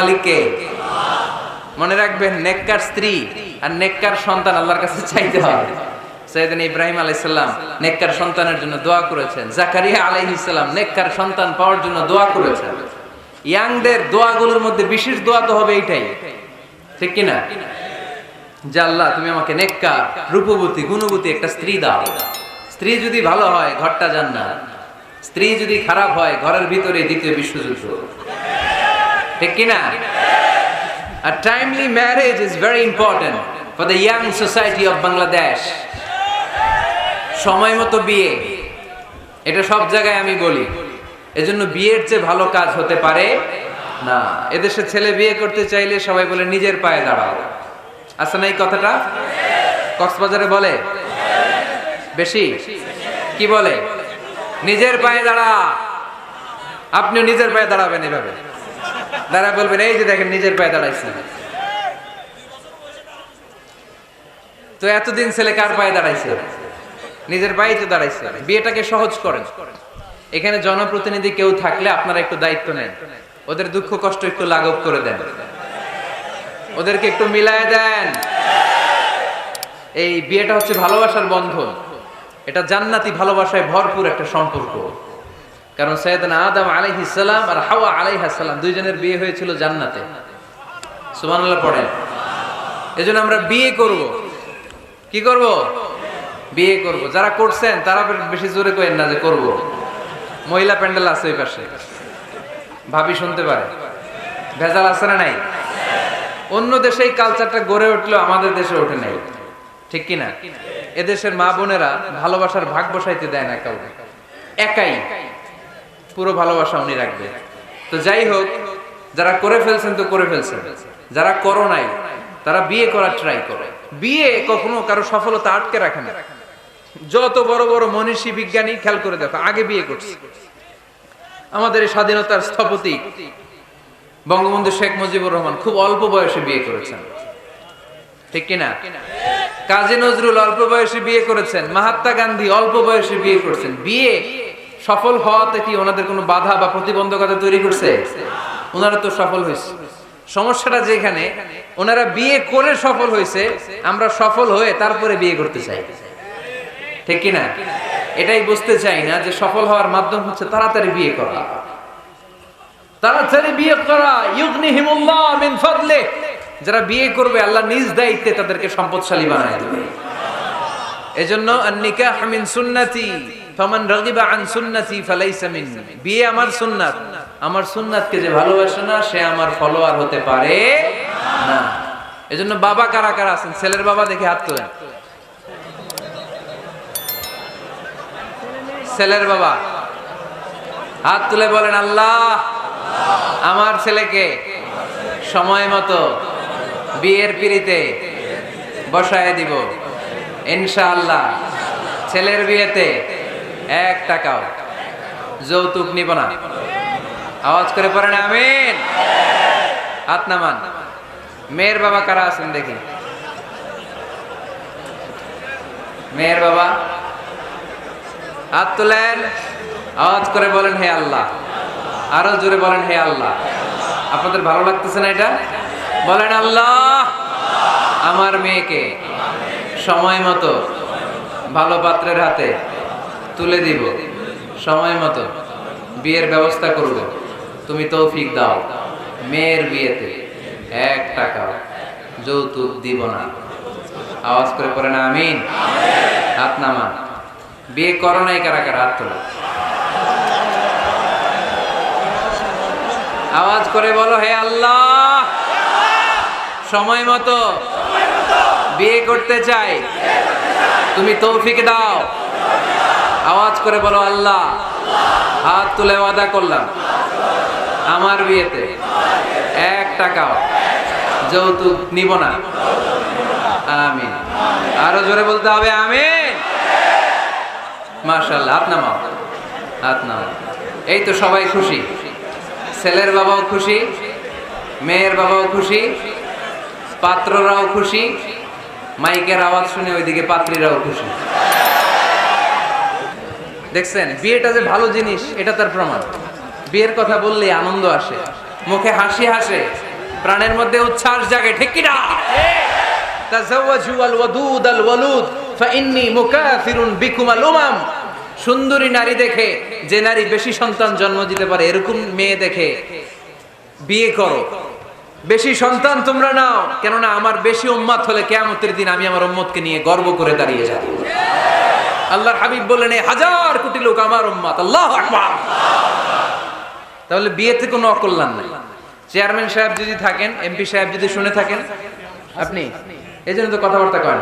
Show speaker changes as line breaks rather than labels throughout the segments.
মালিককে। মনে রাখবেন, নেককার স্ত্রী আর নেককার সন্তান আল্লাহর কাছে চাইতে হবে। সৈয়দিন ইব্রাহিম আলাইসাল্লাম নেককার সন্তানের জন্য দোয়া করেছেন। জাকারিয়া আলাইহিসাল্লাম নেককার সন্তান পাওয়ার জন্য দোয়া করেছেন। ইয়াংদের দোয়াগুলোর মধ্যে বিশেষ দোয়া তো হবে এইটাই। ঠিক কিনা? যে আল্লাহ, তুমি আমাকে নেককা রূপবতী, গুণবতী একটা স্ত্রী দাও। স্ত্রী যদি ভালো হয়, ঘরটা জান্নাত। স্ত্রী যদি খারাপ হয়, ঘরের ভিতরে দ্বিতীয় বিশ্বযুদ্ধ। ঠিক কিনা? A timely marriage is very important for the young society of Bangladesh. সময় মতো বিয়ে। এটা সব জায়গায় আমি বলি। এজন্য বিয়ের চেয়ে ভালো কাজ হতে পারে না। এদেশে ছেলে বিয়ে করতে চাইলে সবাই বলে, নিজের পায়ে দাঁড়াও। আছে না এই কথাটা? কক্সবাজারে বলে? বেশি? কি বলে? নিজের পায়ে দাঁড়া। আপনিও নিজের পায়ে দাঁড়াবেন এভাবে। দাঁড়া বলবেন, এই যে দেখেন নিজের পায়ে দাঁড়াইছে। তো এতদিন ছেলে কার পায়ে দাঁড়াইছে? নিজের পায়ে তো দাঁড়াইছে। বিয়েটাকে সহজ করেন। এখানে জনপ্রতিনিধি কেউ থাকলে আপনারা একটু দায়িত্ব নেন। ওদের দুঃখ, কষ্ট একটু লাঘব করে দেন। ওদেরকে একটু মিলায় দেন। এই বিয়েটা হচ্ছে ভালোবাসার বন্ধন। এটা জান্নাতি ভালোবাসায় ভরপুর একটা সম্পর্ক। কারণ সৈয়দনা আদম আলাইহিস সালাম আর হাওয়া আলাইহিস সালাম দুইজনের বিয়ে হয়েছিল জান্নাতে। সুবহানাল্লাহ পড়েন। এজন্য আমরা বিয়ে করব। কি করব? বিয়ে করব। যারা করছেন, তারা বেশি জোরে করেন না যে করব। মহিলা প্যান্ডেল আছে ওই পাশে। ভাবি শুনতে পারে। ভেজাল আছে না নাই? অন্য দেশে এই কালচারটা গড়ে উঠল আমাদের দেশে ওঠে নাই। ঠিক কিনা? এদেশের মা বোনেরা ভালোবাসার ভাগ বসাইতে দেয় না কাউকে। একাই। পুরো ভালোবাসা উনি রাখবে। তো যাই হোক, যারা করে ফেলছেন তো করে ফেলছেন। যারা করো নাই, তারা বিয়ে করার ট্রাই করে। বিয়ে কখনো কারও সফলতা আটকে রাখে না। যত বড় বড় মনীষী, বিজ্ঞানী, খেয়াল করে দেখো, আগে বিয়ে করছে। আমাদের এই স্বাধীনতার স্থপতি বঙ্গবন্ধু শেখ মুজিবুর রহমান খুব অল্প বয়সে বিয়ে করেছেন। ঠিক কিনা? কাজী নজরুল অল্প বয়সে বিয়ে করেছেন, মহাত্মা গান্ধী অল্প বয়সে বিয়ে করেছেন। বিয়ে সফল হওয়াতে কি ওনাদের কোনো বাধা বা প্রতিবন্ধকতা তৈরি করছে? ওনারা তো সফল হয়েছে। সমস্যাটা যেখানে, ওনারা বিয়ে করে সফল হয়েছে, আমরা সফল হয়ে তারপরে বিয়ে করতে চাই। ঠিক কিনা এটাই বুঝতে চাই না যে সফল হওয়ার মাধ্যম হচ্ছে তাড়াতাড়ি বিয়ে করা। তাড়াতাড়ি বিয়ে করা, ইউগনিহিমুল্লাহ মিন ফাদলে। যারা বিয়ে করবে, আল্লাহ নিজ দায়িত্বে তাদেরকে সম্পদশালী বানায় দেবে। এজন্য নিকাহ মিন সুন্নতি। ফামান রাগিবা আন সুন্নতি মিন্নি। বিয়ে আমার সুন্নাত। আমার সুন্নাতকে যে ভালোবাসে না, সে আমার ফলোয়ার হতে পারে না। এজন্য বাবা কারা কারা আছেন? ছেলের বাবা দেখে হাত তোলেন। ছেলের বাবা। হাত তুলে বলেন, আল্লাহ, আমার ছেলেকে সময় মতো বিয়ের পিড়িতে বসায় দিব। ইনশাআল্লাহ, ছেলের বিয়েতে এক টাকাও। যৌতুক নিব না। আওয়াজ করে পড়েন, আমিন। হাত নামান। মেয়ের বাবা কারা আছেন দেখি? মেয়ের বাবা? হাত তুলেন। আওয়াজ করে বলেন, হে আল্লাহ। আরও জোরে বলেন, হে আল্লাহ। আপনাদের ভালো লাগতেছে না এটা? বলেন, আল্লাহ। আমার মেয়েকে সময় মতো ভালো পাত্রের হাতে তুলে দিব। সময় মতো বিয়ের ব্যবস্থা করব। তুমি তৌফিক দাও। মেয়ের বিয়েতে এক টাকা যৌতুক দিব না। আওয়াজ করে পড়ে না, আমিন? হাত নামা বিয়ে করো নাই কারা কারা, হাত তোলা। আওয়াজ করে বলো, হে আল্লাহ! সময় মতো বিয়ে করতে চাই। তুমি তৌফিক দাও। আওয়াজ করে বলো, আল্লাহ। হাত তুলে ওয়াদা করলাম। আমার বিয়েতে এক টাকাও যৌতুক নিব না। আমিন। আরও জোরে বলতে হবে, আমিন। মার্শাল্লাহ হাত নামাও। হাত নামাও। এই তো সবাই খুশি। ছেলের বাবাও খুশি, মেয়ের বাবাও খুশি, পাত্ররাও খুশি, মাইকের আওয়াজ শুনে ওইদিকে পাত্রীরাও খুশি। দেখছেন, বিয়েটা যে ভালো জিনিস, এটা তার প্রমাণ। বিয়ের কথা বললে আনন্দ আসে, মুখে হাসি হাসে, প্রাণের মধ্যে উচ্ছ্বাস জাগে, ঠিক কিনা? তাজাওয়াজু আল ওয়াদুদ আল সুন্দরী নারী দেখে, যে নারী বেশি সন্তান জন্ম দিতে পারে, এরকম মেয়ে দেখে, বিয়ে করো। বেশি সন্তান তোমরা নাও, কেননা আমার বেশি উম্মাত হলে কেয়ামতের দিন আমি আমার উম্মতকে নিয়ে গর্ব করে দাঁড়িয়ে যাব। আল্লাহর হাবিব বললেন "এই হাজার কোটি লোক আমার উম্মাত, আল্লাহ আকবার। তাহলে বিয়েতে কোনো অকল্যাণ নাই। চেয়ারম্যান সাহেব যদি থাকেন, এমপি সাহেব যদি শুনে থাকেন, আপনি এই জন্য তো কথাবার্তা করেন।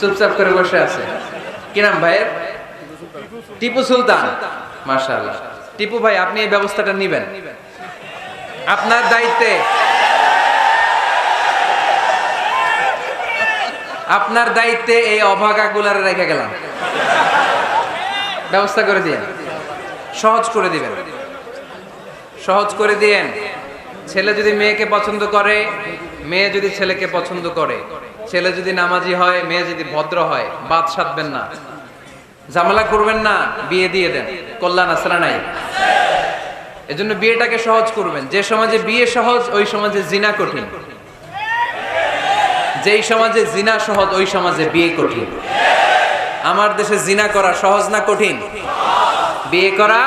চুপচাপ করে বসে আছে। কি নাম টিপু সুলতান। মাশাআল্লাহ। টিপু ভাই, আপনি এই ব্যবস্থাটা নিবেন। আপনার দায়িত্বে আপনার দায়িত্বে এই অভাগা গুলার রেখে গেলাম। ব্যবস্থা করে দিয়েন। সহজ করে দিবেন। সহজ করে দিয়েন। ছেলে যদি মেয়েকে পছন্দ করে, মেয়ে যদি ছেলেকে পছন্দ করে, ছেলে যদি নামাজি হয়, মেয়ে যদি ভদ্র হয় বাদ সাধবেন না। ঝামেলা করবেন না, বিয়ে দিয়ে দেন। কল্যাণ আসরা নাই? এজন্য বিয়েটাকে সহজ করবেন। যে সমাজে বিয়ে সহজ, ওই সমাজে জিনা কঠিন। যেই সমাজে জিনা সহজ, ওই সমাজে বিয়ে কঠিন। আমার দেশে জিনা করা সহজ না কঠিন? বিয়ে করা?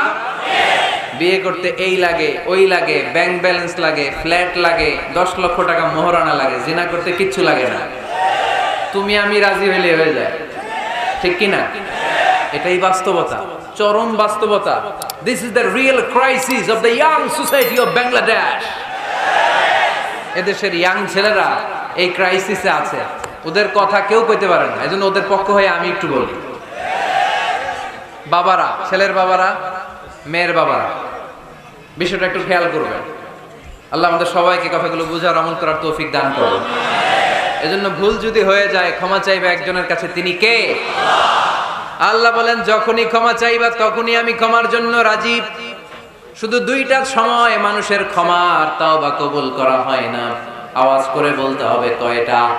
বিয়ে করতে এই লাগে, ওই লাগে ব্যাংক ব্যালেন্স লাগে ফ্ল্যাট লাগে, দশ লক্ষ টাকা মোহরানা লাগে, জিনা করতে কিচ্ছু লাগে না। তুমি আমি রাজি হইলে হয়ে যায়। ঠিক কি না এটাই বাস্তবতা। চরম বাস্তবতা। This is the real crisis of the young society of Bangladesh এদেশের ইয়াং ছেলেরা এই ক্রাইসিসে আছে। ওদের কথা কেউ কইতে পারে না, এজন্য ওদের পক্ষ হয়ে আমি একটু বলি। বাবারা, ছেলের বাবারা, মেয়ের বাবারা, বিষয়টা একটু খেয়াল করবেন। আল্লাহ আমাদের সবাইকে কথাগুলো বুঝার, আমল করার তৌফিক দান করুন। এজন্য ভুল যদি হয়ে যায়, ক্ষমা চাইবে একজনের কাছে, তিনি কে? আল্লাহ বলেন, যখনই ক্ষমা চাইবা, তখনই আমি ক্ষমার জন্য রাজি। শুধু দুইটা সময় মানুষের ক্ষমা আর তাও বা কবুল করা হয় না। আওয়াজ করে বলতে হবে কয়টা?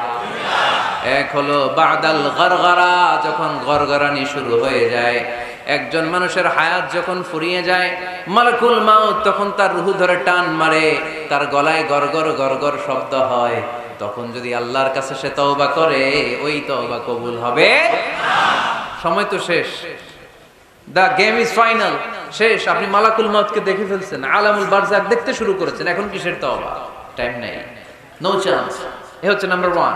এক হলো বাদাল গরগরা, যখন গরগরানি শুরু হয়ে যায়। একজন মানুষের হায়াত যখন ফুরিয়ে যায়, মালাকুল মাউত তখন তার রুহু ধরে টান মারে, তার গলায় গরগর গরগর শব্দ হয়। তখন যদি আল্লাহর কাছে সে তওবা করে, ওই তওবা কবুল হবে সময় তো শেষ। দা গেম ইজ ফাইনাল শেষ। আপনি মালাকুল মাউতকে দেখে ফেলছেন। আলামুল বারজাক দেখতে শুরু করেছেন। এখন কিসের তওবা? টাইম নেই। নো চান্স এ হচ্ছে নাম্বার ওয়ান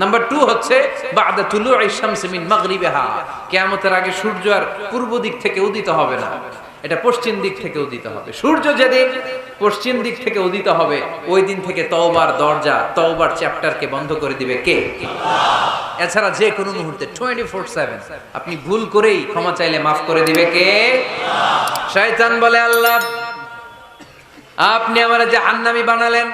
নাম্বার টু হচ্ছে, বাদা তুলু শামসি মিন মাগরিবিহা। কিয়ামতের আগে সূর্য আর পূর্ব দিক থেকে উদিত হবে না। এটা পশ্চিম দিক থেকে উদিত হবে। সূর্য যেদিন পশ্চিম দিক থেকে উদিত হবে, ওই দিন থেকে তওবার দরজা, তওবার চ্যাপ্টারকে বন্ধ করে দিবে কে? এছাড়া যে কোনো মুহূর্তে টোয়েন্টি ফোর সেভেন আপনি ভুল করেই ক্ষমা চাইলে মাফ করে দিবে কে? শয়তান বলে, আল্লাহ, আপনি আমার যে আন্নামি বানালেন।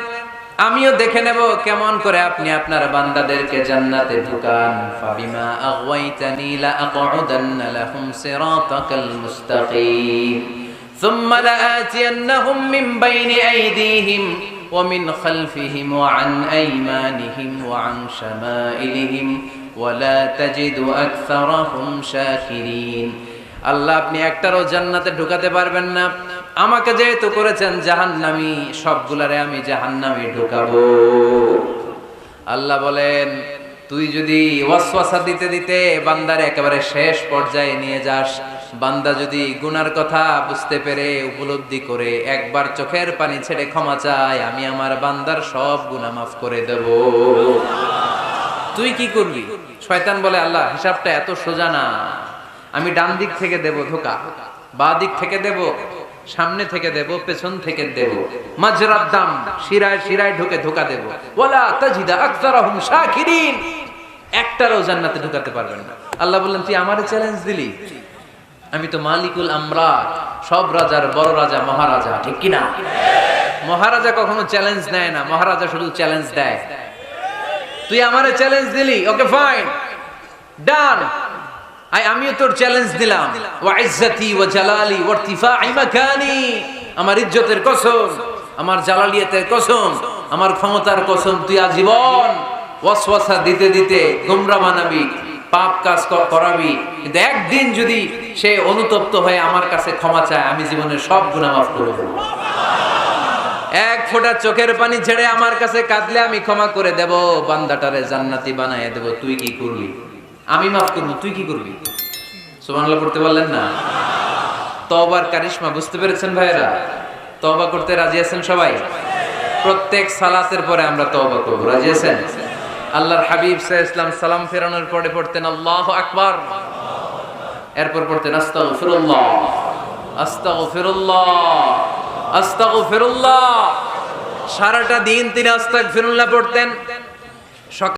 আমিও দেখে নেব কেমন করে আপনি আপনার বান্দাদেরকে জান্নাতে ঢুকান। ফাবিমা আগওয়াইতানি লা আকউদান্না লাহুম সিরাতাকাল মুস্তাকিম। সুম্মা লাআতিয়ান্নাহুম মিন বাইনি আইদিহিম ওয়া মিন খালফিহিম ওয়া আন আইমানিহিম ওয়া আন শামাইলিহিম ওয়ালা তাজিদু আকসারাহুম শাকিরিন। আল্লাহ, আপনি একটারও জান্নাতে ঢুকাতে পারবেন না। আমাকে যেহেতু করেছেন জাহান্নামি, সবগুলারে আমি জাহান্নামি ঢুকাবো। আল্লাহ বলেন, তুই যদি ওয়াসওয়াসা দিতে দিতে বান্দার একেবারে শেষ পর্যায়ে নিয়ে যাস, বান্দা যদি গুনার কথা বুঝতে পেরে উপলব্ধি করে একবার চোখের পানি ছেড়ে ক্ষমা চায়, আমি আমার বান্দার সব গুনাহ মাফ করে দেব। তুই কি করবি? শয়তান বলে, আল্লাহ, হিসাবটা এত সোজা না। আমি ডান দিক থেকে দেব ধোকা, বা দিক থেকে দেব সামনে থেকে দেব, পেছন থেকে দেব। মাজরার দাম শিরায় শিরায় ঢুকে ধোকা দেব। ওয়ালা তাজিদা আকতারাহুম শাকিরিন। একটারও জান্নাতে ঢুকাতে পারবেন না। আল্লাহ বললেন, তুই আমারে চ্যালেঞ্জ দিলি? আমি তো মালিকুল আমরা সব রাজার বড় রাজা, মহারাজা, ঠিক কি না মহারাজা কখনো চ্যালেঞ্জ নেয় না, মহারাজা শুধু চ্যালেঞ্জ দেয়। তুই আমারে চ্যালেঞ্জ দিলি? ওকে ফাইন ডান আমিও তোর চ্যালেঞ্জ দিলাম। ওয়া ওয়া জালালি ওয়া ইরতিফাই মাকানি। আমার ইজ্জতের কসম, আমার জালালিয়াতের কসম, আমার ক্ষমতার কসম তুই আজীবন ওয়াসওয়াসা দিতে দিতে গোমরা বানাবি, পাপ কাজ করাবি। কিন্তু একদিন যদি সে অনুতপ্ত হয়ে আমার কাছে ক্ষমা চায়, আমি জীবনের সব গুনাহ মাফ এক ফোঁটা চোখের পানি ছেড়ে আমার কাছে কাঁদলে আমি ক্ষমা করে দেব, বান্দাটারে জান্নাতি বানায় দেব। তুই কি করবি আমি মাফ করব, তুই কি করবি? সুবহানাল্লাহ, পড়তে পারলেন না? তওবার কারিশমা, বুঝতে পেরেছেন ভাইরা তওবা করতে রাজি আছেন সবাই? প্রত্যেক সালাতের পরে আমরা তওবা করব, রাজি আছেন? আল্লাহর হাবিব সাল্লাল্লাহু ইসলাম সালাম ফেরানোর পরে পড়তেন, আল্লাহু আকবার। এরপর পড়তেন, আস্তাগফিরুল্লাহ। আস্তাগফিরুল্লাহ। আস্তাগফিরুল্লাহ। সারাটা দিন তিনি আস্তাগফিরুল্লাহ পড়তেন। সকাল